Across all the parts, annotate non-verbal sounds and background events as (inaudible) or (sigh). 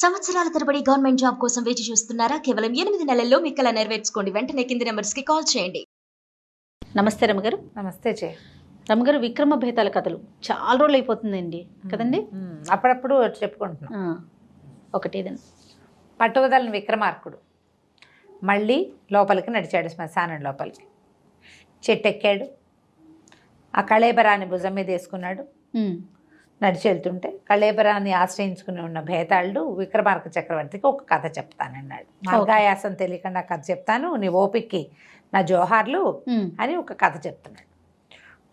సంవత్సరాల తరబడి government job కోసం వేచి చూస్తున్నారా? కేవలం ఎనిమిది నెలల్లో మీ కల నెరవేర్చుకోండి. వెంటనే కింది నెంబర్స్కి కాల్ చేయండి. నమస్తే రమగారు. నమస్తే చే రమగారు విక్రమ భేతాల కథలు చాలా రోజులు అయిపోతుందండి కదండి. అప్పుడప్పుడు చెప్పుకుంటున్నాం. ఆ, ఒకటి ఏదండి పట్టువదలని విక్రమార్కుడు. మళ్ళీ లోపలికి నడిచాడు శ్మశానం లోపలికి. చెట్టు ఎక్కాడు ఆ కళేబరాన్ని భుజం మీద వేసుకున్నాడు. ఉమ్, నడిచి వెళ్తుంటే కళేబరాన్ని ఆశ్రయించుకుని ఉన్న భేతాళుడు విక్రమార్క చక్రవర్తికి ఒక కథ చెప్తానన్నాడు. మార్గాయాసం తెలియకుండా కథ చెప్తాను నీ ఓపిక్కి నా జోహార్లు అని ఒక కథ చెప్తున్నాడు.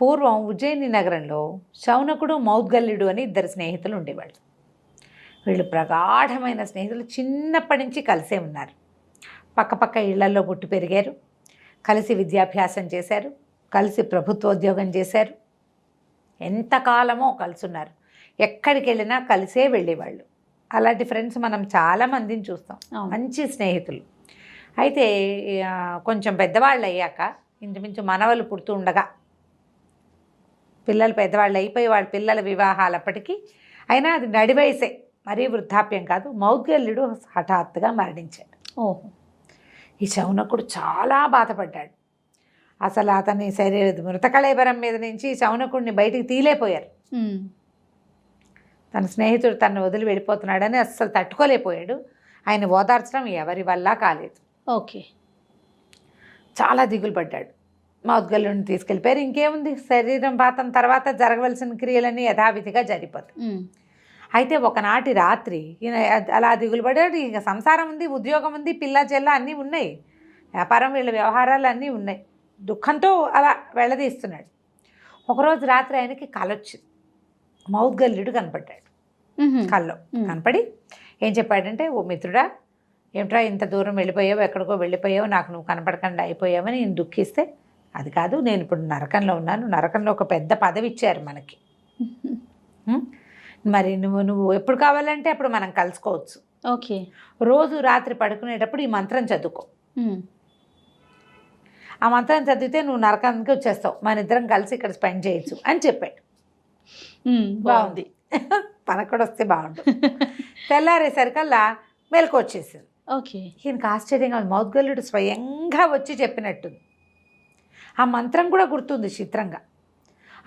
పూర్వం ఉజ్జయిని నగరంలో శౌనకుడు మౌద్గల్యుడు అని ఇద్దరు స్నేహితులు ఉండేవాళ్ళు. వీళ్ళు ప్రగాఢమైన స్నేహితులు చిన్నప్పటి నుంచి కలిసే ఉన్నారు. పక్కపక్క ఇళ్ళలో పుట్టి పెరిగారు. కలిసి విద్యాభ్యాసం చేశారు. కలిసి ప్రభుత్వోద్యోగం చేశారు. ఎంతకాలమో కలిసి ఉన్నారు ఎక్కడికి వెళ్ళినా కలిసే వెళ్ళేవాళ్ళు. అలాంటి ఫ్రెండ్స్ మనం చాలా మందిని చూస్తాం. మంచి స్నేహితులు. అయితే కొంచెం పెద్దవాళ్ళు అయ్యాక ఇంచుమించు మనవలు పుడుతూ ఉండగా పిల్లలు పెద్దవాళ్ళు అయిపోయి వాళ్ళ పిల్లల వివాహాలప్పటికీ అయినా అది నడివయసే మరీ వృద్ధాప్యం కాదు మౌద్గల్యుడు హఠాత్తుగా మరణించాడు. ఓహో. ఈ శౌనకుడు చాలా బాధపడ్డాడు. అసలు అతని శరీర మృతకళేబరం మీద నుంచి శౌనకుడిని బయటికి తీలేపోయారు తన స్నేహితుడు తను వదిలి వెళ్ళిపోతున్నాడని అస్సలు తట్టుకోలేకపోయాడు. ఆయన ఓదార్చడం ఎవరి వల్ల కాలేదు. ఓకే. చాలా దిగులు పడ్డాడు. మౌద్గల్యుడిని తీసుకెళ్ళిపోయారు. ఇంకేముంది? శరీరం పాతం తర్వాత జరగవలసిన క్రియలన్నీ యథావిధిగా జరిగిపోతాయి. అయితే ఒకనాటి రాత్రి ఈయన అలా దిగులు పడాడు ఇక సంసారం ఉంది ఉద్యోగం ఉంది పిల్ల చెల్ల అన్నీ ఉన్నాయి. వ్యాపారం వీళ్ళ వ్యవహారాలు అన్నీ ఉన్నాయి. దుఃఖంతో అలా వెళ్ళదీస్తున్నాడు. ఒకరోజు రాత్రి ఆయనకి కల వచ్చింది మౌద్గల్యుడు కనపడ్డాడు. కల్లో ఉమ్. కనపడి ఏం చెప్పాడంటే ఓ మిత్రుడా ఏమిట్రా ఇంత దూరం వెళ్ళిపోయావు? ఎక్కడికో వెళ్ళిపోయావు? నాకు నువ్వు కనపడకుండా అయిపోయావని నేను దుఃఖిస్తే అది కాదు నేను ఇప్పుడు నరకంలో ఉన్నాను. నరకంలో ఒక పెద్ద పదవి ఇచ్చారు మనకి? మరి నువ్వు నువ్వు ఎప్పుడు కావాలంటే అప్పుడు మనం కలుసుకోవచ్చు. ఓకే. రోజు రాత్రి పడుకునేటప్పుడు ఈ మంత్రం చదువుకో. ఆ మంత్రం చదివితే నువ్వు నరకానికి వచ్చేస్తావు. మన ఇద్దరం కలిసి ఇక్కడ స్పెండ్ చేయొచ్చు అని చెప్పాడు. బాగుంది. మనకు కూడా వస్తే బాగుండు. తెల్లారేసరికల్లా మెలకు వచ్చేసింది. ఓకే. ఈయనకు ఆశ్చర్యంగా మౌద్గల్యుడు స్వయంగా వచ్చి చెప్పినట్టుంది. ఆ మంత్రం కూడా గుర్తుంది చిత్రంగా.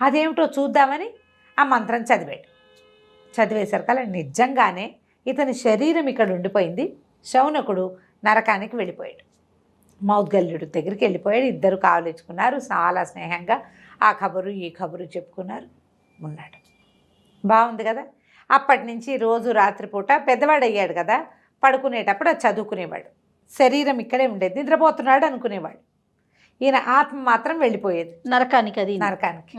అదేమిటో చూద్దామని ఆ మంత్రం చదివాడు. చదివేసరికల్లా నిజంగానే ఇతని శరీరం ఇక్కడ ఉండిపోయింది. శౌనకుడు నరకానికి వెళ్ళిపోయాడు. మౌద్గల్యుడు దగ్గరికి వెళ్ళిపోయాడు. ఇద్దరు కావలించుకున్నారు చాలా స్నేహంగా ఆ కబురు ఈ కబురు చెప్పుకున్నారు. ఉన్నాడు. బాగుంది కదా? అప్పటి నుంచి రోజు రాత్రిపూట పెద్దవాడు అయ్యాడు కదా? పడుకునేటప్పుడు చదువుకునేవాడు. శరీరం ఇక్కడే ఉండేది. నిద్రపోతున్నాడు అనుకునేవాడు. ఈయన ఆత్మ మాత్రం వెళ్ళిపోయేది. నరకానికి అది. నరకానికి.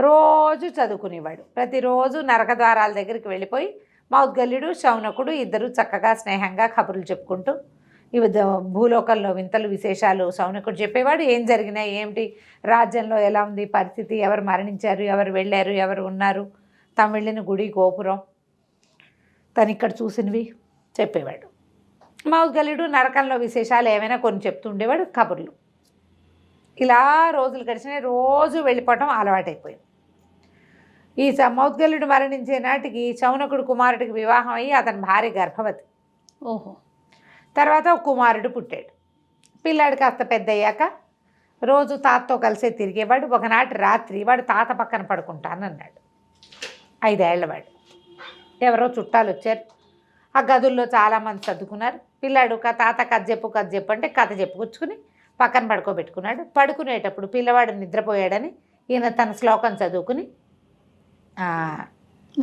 రోజు చదువుకునేవాడు. ప్రతిరోజు నరక ద్వారాల దగ్గరికి వెళ్ళిపోయి మౌద్గల్యుడు శౌనకుడు ఇద్దరు చక్కగా స్నేహంగా కబుర్లు చెప్పుకుంటూ ఇవి ద- భూలోకంలో వింతలు విశేషాలు సౌనకుడు చెప్పేవాడు ఏం జరిగినాయి ఏమిటి రాజ్యంలో ఎలా ఉంది పరిస్థితి ఎవరు మరణించారు ఎవరు వెళ్ళారు ఎవరు ఉన్నారు తమ వెళ్ళిన గుడి గోపురం తను ఇక్కడ చూసినవి చెప్పేవాడు. మౌద్గలుడు నరకంలో విశేషాలు ఏమైనా కొన్ని చెప్తూ ఉండేవాడు కబుర్లు. ఇలా రోజులు గడిచినాయి రోజు వెళ్ళిపోవటం అలవాటైపోయింది. ఈ స- మౌద్గల్యుడు మరణించే నాటికి చౌనకుడు కుమారుడికి వివాహం అయ్యి అతని భార్య గర్భవతి. ఓహో. తర్వాత ఒక కుమారుడు పుట్టాడు. పిల్లాడు కాస్త పెద్ద అయ్యాక రోజు తాతతో కలిసే తిరిగేవాడు. ఒకనాటి రాత్రి వాడు తాత పక్కన పడుకుంటానన్నాడు. ఐదేళ్ళవాడు. ఎవరో చుట్టాలు వచ్చారు. ఆ గదుల్లో చాలామంది సర్దుకున్నారు. పిల్లాడు "క- తాత కథ చెప్పు కథ చెప్పు అంటే కథ చెప్పుకొచ్చుకుని పక్కన పడుకోబెట్టుకున్నాడు. పడుకునేటప్పుడు పిల్లవాడు నిద్రపోయాడని ఈయన తన శ్లోకం చదువుకుని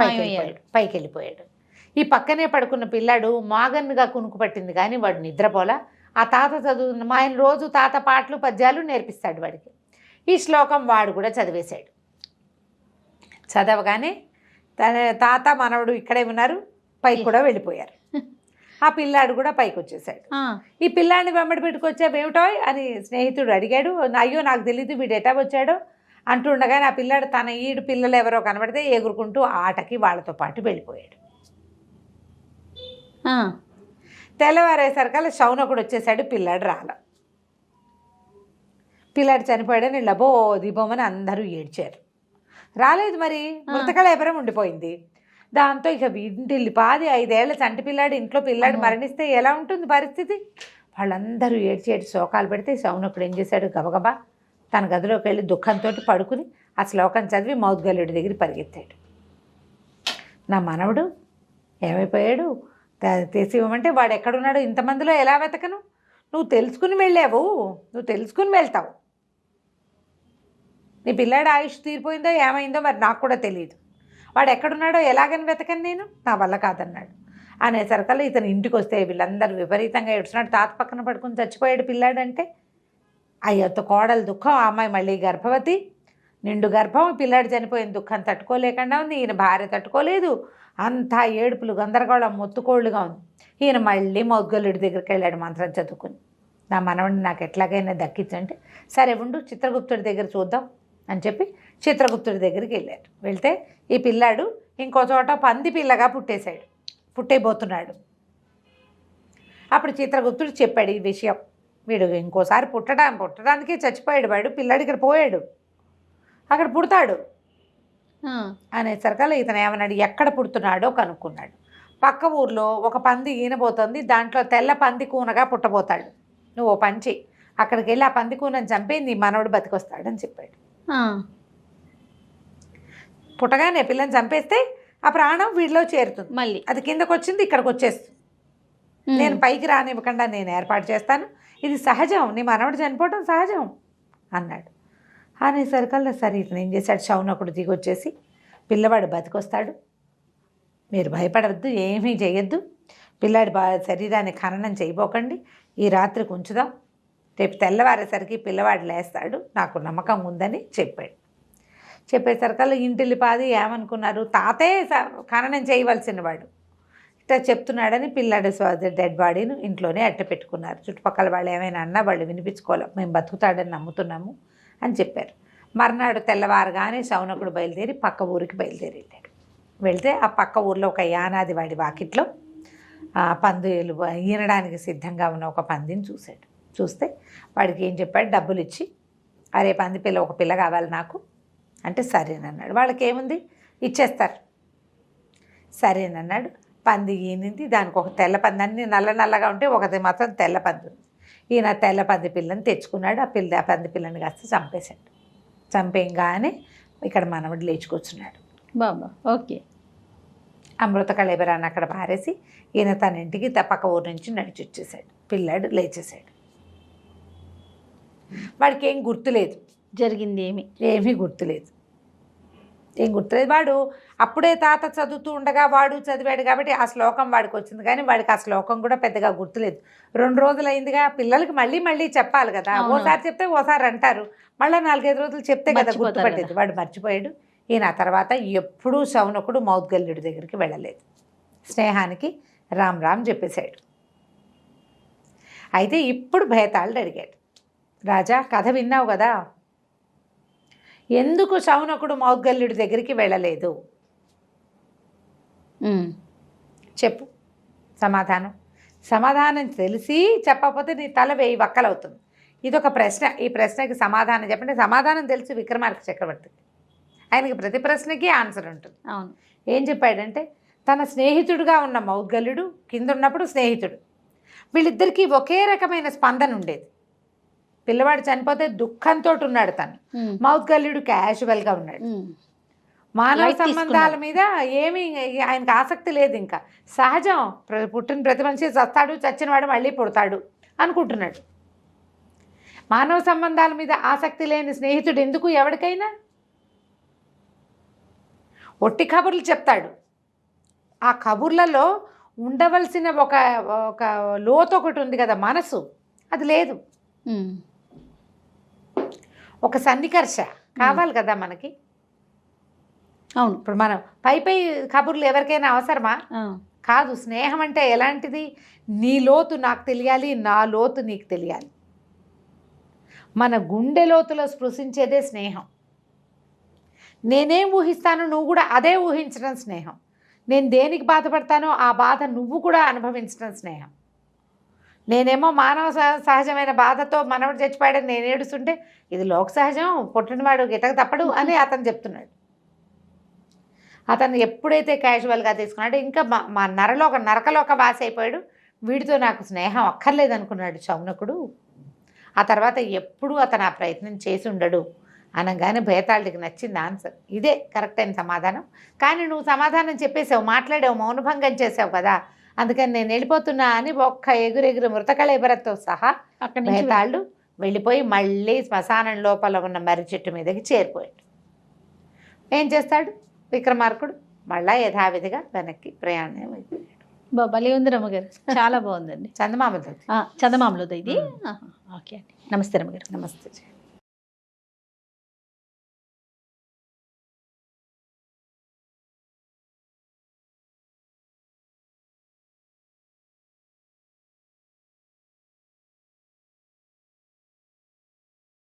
పైకి. వెళ్ళిపోయాడు పైకి వెళ్ళిపోయాడు ఈ పక్కనే పడుకున్న పిల్లాడు మాగన్నుగా కునుకు పట్టింది కానీ వాడు నిద్రపోలా. ఆ తాత చదువు మా ఆయన రోజు తాత పాటలు పద్యాలు నేర్పిస్తాడు వాడికి. ఈ శ్లోకం వాడు కూడా చదివేశాడు. చదవగానే తన తాత మనవడు ఇక్కడే ఉన్నారు పైకి కూడా వెళ్ళిపోయారు. ఆ పిల్లాడు కూడా పైకి వచ్చేసాడు. ఈ పిల్లాడిని వెంబడి పెట్టుకొచ్చావేమిటో అని స్నేహితుడు అడిగాడు. అయ్యో నాకు తెలీదు వీడు ఎటా వచ్చాడో అంటుండగానే ఆ పిల్లాడు తన ఈడు పిల్లలు ఎవరో కనబడితే ఎగురుకుంటూ ఆటకి వాళ్ళతో పాటు వెళ్ళిపోయాడు. తెల్లవారేసరికల్లా శౌనకుడు వచ్చేసాడు పిల్లాడు రాల. పిల్లాడు చనిపోయాడని లబో దీపమని అందరూ ఏడ్చారు. రాలేదు మరి మృతకళేబరం ఉండిపోయింది. దాంతో ఇక ఇంటిల్లి పాది ఐదేళ్ళ చంటి పిల్లాడు ఇంట్లో పిల్లాడు. మరణిస్తే ఎలా ఉంటుంది పరిస్థితి? వాళ్ళందరూ ఏడ్చి ఏడ్చి శోకాలు పెడితే శౌనకుడు ఏం చేశాడు? గబగబా తన గదిలోకి వెళ్ళి దుఃఖంతో పడుకుని ఆ శ్లోకం చదివి మౌద్గల్యుడి దగ్గర పరిగెత్తాడు. నా మనవడు ఏమైపోయాడు? తీసి ఇవ్వమంటే వాడు ఎక్కడున్నాడు ఇంతమందిలో ఎలా వెతకను? నువ్వు తెలుసుకుని వెళ్ళావు. నువ్వు తెలుసుకుని వెళ్తావు. నీ పిల్లాడు ఆయుష్ తీరిపోయిందో ఏమైందో మరి నాకు కూడా తెలియదు వాడు ఎక్కడున్నాడో ఎలాగని వెతకను నేను? నా వల్ల కాదన్నాడు. అనేసరికల్లా ఇతను ఇంటికి వస్తే వీళ్ళందరూ విపరీతంగా ఏడుస్తున్నాడు. తాత పక్కన పడుకుని చచ్చిపోయాడు పిల్లాడంటే. అయ్యొత్త కోడలు దుఃఖం. ఆ అమ్మాయి మళ్ళీ గర్భవతి. నిండు గర్భం. పిల్లాడు చనిపోయిన దుఃఖం తట్టుకోలేకుండా ఉంది. ఈయన భార్య తట్టుకోలేదు. అంతా ఏడుపులు గందరగోళం మొత్తుకోళ్ళుగా ఉంది. ఈయన మళ్ళీ మొగ్గలుడి దగ్గరికి వెళ్ళాడు మంత్రం చదువుకుని. నా మనవడిని నాకు ఎట్లాగైనా దక్కించంటే సరే ఉండు చిత్రగుప్తుడి దగ్గర చూద్దాం అని చెప్పి చిత్రగుప్తుడి దగ్గరికి వెళ్ళారు వెళ్తే ఈ పిల్లాడు ఇంకో చోట పంది పిల్లగా పుట్టేశాడు. పుట్టేబోతున్నాడు. అప్పుడు చిత్రగుప్తుడు చెప్పాడు ఈ విషయం. వీడు ఇంకోసారి పుట్టడా పుట్టడానికే చచ్చిపోయాడు వాడు పిల్లాడు ఇక్కడ పోయాడు. అక్కడ పుడతాడు. అనేసరికల్లా ఇతను ఏమన్నాడు ఎక్కడ పుడుతున్నాడో కనుక్కున్నాడు. పక్క ఊర్లో ఒక పంది ఈనబోతుంది దాంట్లో తెల్ల పంది కూనగా పుట్టబోతాడు. నువ్వు ఓ చెయ్యి అక్కడికి వెళ్ళి ఆ పంది కూనని చంపి నీ మనవడు బతికొస్తాడని చెప్పాడు. పుట్టగానే పిల్లని చంపేస్తే ఆ ప్రాణం వీడిలో చేరుతుంది. మళ్ళీ. అది కిందకు వచ్చింది ఇక్కడికి వచ్చేస్తుంది నేను పైకి రానివ్వకుండా నేను ఏర్పాటు చేస్తాను. ఇది సహజం నీ మనవడు చనిపోవడం సహజం అన్నాడు. అనేసరికల్లా సరే ఇతను ఏం చేశాడు? శౌనకుడు దిగొచ్చేసి పిల్లవాడు బతికొస్తాడు. మీరు భయపడవద్దు ఏమీ చేయొద్దు పిల్లాడి బా శరీరాన్ని ఖననం చేయబోకండి. ఈ రాత్రికి ఉంచుదాం. రేపు తెల్లవారేసరికి పిల్లవాడు లేస్తాడు. నాకు నమ్మకం ఉందని చెప్పాడు. చెప్పేసరికల్లా ఇంటిల్లి పాది ఏమనుకున్నారు? తాతే స- ఖననం చేయవలసిన వాడు. ఇట్లా చెప్తున్నాడని పిల్లాడి డెడ్ బాడీని ఇంట్లోనే అట్ట పెట్టుకున్నారు. చుట్టుపక్కల వాళ్ళు ఏమైనా అన్నా వాళ్ళు వినిపించుకోలేం మేము బతుకుతాడని నమ్ముతున్నాము. అని చెప్పారు. మర్నాడు తెల్లవారుగానే శౌనకుడు బయలుదేరి పక్క ఊరికి బయలుదేరి వెళ్ళాడు వెళ్తే ఆ పక్క ఊర్లో ఒక యానాది వాడి వాకిట్లో ఆ పందులు ఈనడానికి సిద్ధంగా ఉన్న ఒక పందిని చూశాడు. చూస్తే వాడికి ఏం చెప్పాడు? డబ్బులు ఇచ్చి అరే పంది పిల్ల ఒక పిల్ల కావాలి నాకు. అంటే సరేనన్నాడు. వాళ్ళకి ఏముంది ఇచ్చేస్తారు. సరేనన్నాడు. పంది ఈనింది దానికి ఒక తెల్ల పంది అన్ని నల్ల నల్లగా ఉంటే ఒకది మాత్రం తెల్ల పంది ఉంది. ఈయన తెల్ల పంది పిల్లని తెచ్చుకున్నాడు. ఆ పిల్ల ఆ పంది పిల్లని కాస్త చంపేశాడు. చంపేయంగానే ఇక్కడ మనవడు లేచుకొచ్చున్నాడు. బాబా ఓకే. అమృత కళేబరాన్ని అక్కడ పారేసి ఈయన తన ఇంటికి పక్క ఊరు నుంచి నడిచి వచ్చేసాడు పిల్లాడు లేచేసాడు వాడికి ఏం గుర్తులేదు. జరిగింది ఏమి? ఏమీ గుర్తులేదు. ఏం గుర్తులేదు. వాడు అప్పుడే తాత చదువుతూ ఉండగా వాడు చదివాడు కాబట్టి ఆ శ్లోకం వాడికి వచ్చింది. కానీ వాడికి ఆ శ్లోకం కూడా పెద్దగా గుర్తులేదు. రెండు రోజులు అయిందిగా పిల్లలకి మళ్ళీ మళ్ళీ చెప్పాలి కదా. ఓసారి చెప్తే ఓసారి అంటారు. మళ్ళీ నాలుగైదు రోజులు చెప్తే కదా గుర్తుపట్టేది. వాడు మర్చిపోయాడు. ఈయన ఆ తర్వాత ఎప్పుడూ శౌనకుడు మౌద్గల్యుడి దగ్గరికి వెళ్ళలేదు. స్నేహానికి రామ్ రామ్ చెప్పేశాడు. అయితే ఇప్పుడు భేతాళుడు అడిగాడు. రాజా కథ విన్నావు కదా? ఎందుకు శౌనకుడు మౌద్గల్యుడి దగ్గరికి వెళ్ళలేదు? చెప్పు. సమాధానం. సమాధానం తెలిసి చెప్పకపోతే నీ తల వేయి వక్కలవుతుంది. ఇది ఒక ప్రశ్న. ఈ ప్రశ్నకి సమాధానం చెప్పండి. సమాధానం తెలిసి విక్రమార్క చక్రవర్తికి ఆయనకి ప్రతి ప్రశ్నకి ఆన్సర్ ఉంటుంది. అవును. ఏం చెప్పాడంటే తన స్నేహితుడుగా ఉన్న మౌద్గల్యుడు కింద ఉన్నప్పుడు స్నేహితుడు. వీళ్ళిద్దరికీ ఒకే రకమైన స్పందన ఉండేది. పిల్లవాడు చనిపోతే దుఃఖంతో ఉన్నాడు తను. ఉమ్, మౌద్గల్యుడు క్యాజువల్గా ఉన్నాడు. మానవ సంబంధాల. మీద ఏమీ ఆయనకు ఆసక్తి లేదు ఇంకా. సహజం. పుట్టిన ప్రతి మనిషి చస్తాడు చచ్చినవాడు మళ్ళీ పుడతాడు అనుకుంటున్నాడు. మానవ సంబంధాల మీద ఆసక్తి లేని స్నేహితుడు ఎందుకు? ఎవరికైనా ఒట్టి కబుర్లు చెప్తాడు. ఆ కబుర్లలో ఉండవలసిన ఒక ఒక లోతు ఒకటి ఉంది కదా మనసు. అది లేదు. ఒక సన్నికర్ష కావాలి కదా మనకి. అవును. ఇప్పుడు మనం పై పై కబుర్లు ఎవరికైనా అవసరమా? కాదు స్నేహం అంటే ఎలాంటిది? నీ లోతు నాకు తెలియాలి నా లోతు నీకు తెలియాలి. మన గుండె లోతులో స్పృశించేదే స్నేహం. నేనేం ఊహిస్తానో నువ్వు కూడా అదే ఊహించడం స్నేహం. నేను దేనికి బాధపడతానో ఆ బాధ నువ్వు కూడా అనుభవించడం స్నేహం. నేనేమో మానవ సహ- సహజమైన బాధతో మనవడు చచ్చిపోయాడని నేను ఏడుస్తుంటే ఇది లోక సహజం పుట్టినవాడు గిటక తప్పడు అని (laughs) అతను చెప్తున్నాడు. అతను ఎప్పుడైతే క్యాజువల్గా తీసుకున్నాడో ఇంకా మా నరలో ఒక నరకలో ఒక వాసి అయిపోయాడు. వీడితో నాకు స్నేహం అక్కర్లేదు అనుకున్నాడు శౌనకుడు ఆ తర్వాత ఎప్పుడూ అతను ఆ ప్రయత్నం చేసి ఉండడు అనగానే భేతాళుడికి నచ్చింది ఆన్సర్. ఇదే కరెక్ట్ అయిన సమాధానం. కానీ నువ్వు సమాధానం చెప్పేసావు మాట్లాడావు మౌనభంగం చేసావు కదా అందుకని నేను వెళ్ళిపోతున్నా అని ఒక్క ఎగురెగురు మృతకళేబరతో సహా భేతాళుడు వెళ్ళిపోయి మళ్ళీ శ్మశానం లోపల ఉన్న మర్రి చెట్టు మీదకి చేరిపోయాడు. ఏం చేస్తాడు? విక్రమార్కుడు మళ్ళా యథావిధిగా వెనక్కి ప్రయాణం అయిపోయాడు. భలే ఉంది రమ్మగారు. చాలా బాగుందండి. చందమామతో ఆ, చందమామలో ఇది. ఓకే అండి. నమస్తే రమ్మగారు. నమస్తే.